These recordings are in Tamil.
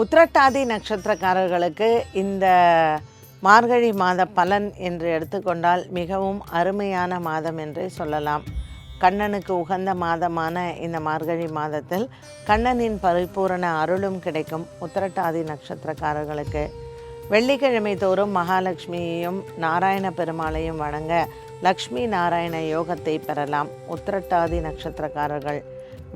உத்திரட்டாதி நட்சத்திரக்காரர்களுக்கு இந்த மார்கழி மாத பலன் என்று எடுத்துக்கொண்டால் மிகவும் அருமையான மாதம் என்றே சொல்லலாம். கண்ணனுக்கு உகந்த மாதமான இந்த மார்கழி மாதத்தில் கண்ணனின் பரிபூரண அருளும் கிடைக்கும் உத்திரட்டாதி நட்சத்திரக்காரர்களுக்கு. வெள்ளிக்கிழமை தோறும் மகாலட்சுமியையும் நாராயண பெருமாளையும் வணங்க லக்ஷ்மி நாராயண யோகத்தை பெறலாம் உத்திரட்டாதி நட்சத்திரக்காரர்கள்.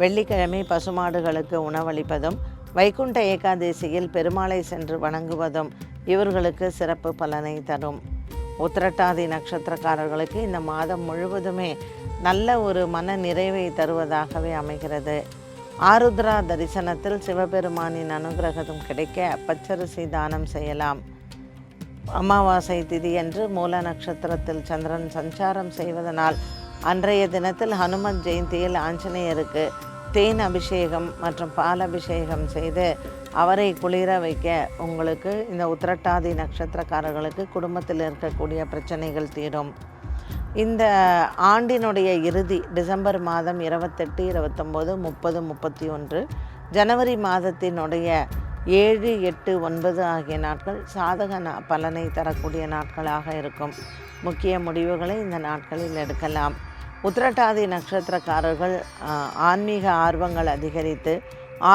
வெள்ளிக்கிழமை பசுமாடுகளுக்கு உணவளிப்பதும் வைகுண்ட ஏகாதசியில் பெருமாளை சென்று வணங்குவதும் இவர்களுக்கு சிறப்பு பலனை தரும். உத்திரட்டாதி நட்சத்திரக்காரர்களுக்கு இந்த மாதம் முழுவதுமே நல்ல ஒரு மன நிறைவை தருவதாகவே அமைகிறது. ஆருத்ரா தரிசனத்தில் சிவபெருமானின் அனுகிரகம் கிடைக்க பச்சரிசி தானம் செய்யலாம். அமாவாசை திதியன்று மூல நட்சத்திரத்தில் சந்திரன் சஞ்சாரம் செய்வதனால் அன்றைய தினத்தில் ஹனுமன் ஜெயந்தியில் ஆஞ்சநேயருக்கு தேன் அபிஷேகம் மற்றும் பால் அபிஷேகம் செய்து அவரை குளிர வைக்க உங்களுக்கு இந்த உத்திரட்டாதி நட்சத்திரக்காரர்களுக்கு குடும்பத்தில் இருக்கக்கூடிய பிரச்சனைகள் தீரும். இந்த ஆண்டினுடைய இறுதி டிசம்பர் மாதம் இருபத்தெட்டு இருபத்தொம்போது முப்பது முப்பத்தி ஒன்று ஜனவரி மாதத்தினுடைய ஏழு எட்டு ஒன்பது ஆகிய நாட்கள் சாதக நா- பலனை தரக்கூடிய நாட்களாக இருக்கும். முக்கிய முடிவுகளை இந்த நாட்களில் எடுக்கலாம். உத்திரட்டாதி நட்சத்திரக்காரர்கள் ஆன்மீக ஆர்வங்கள் அதிகரித்து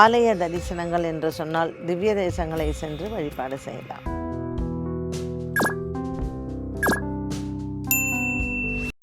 ஆலய தரிசனங்கள் என்று சொன்னால் திவ்ய தேசங்களை சென்று வழிபாடு செய்யலாம்.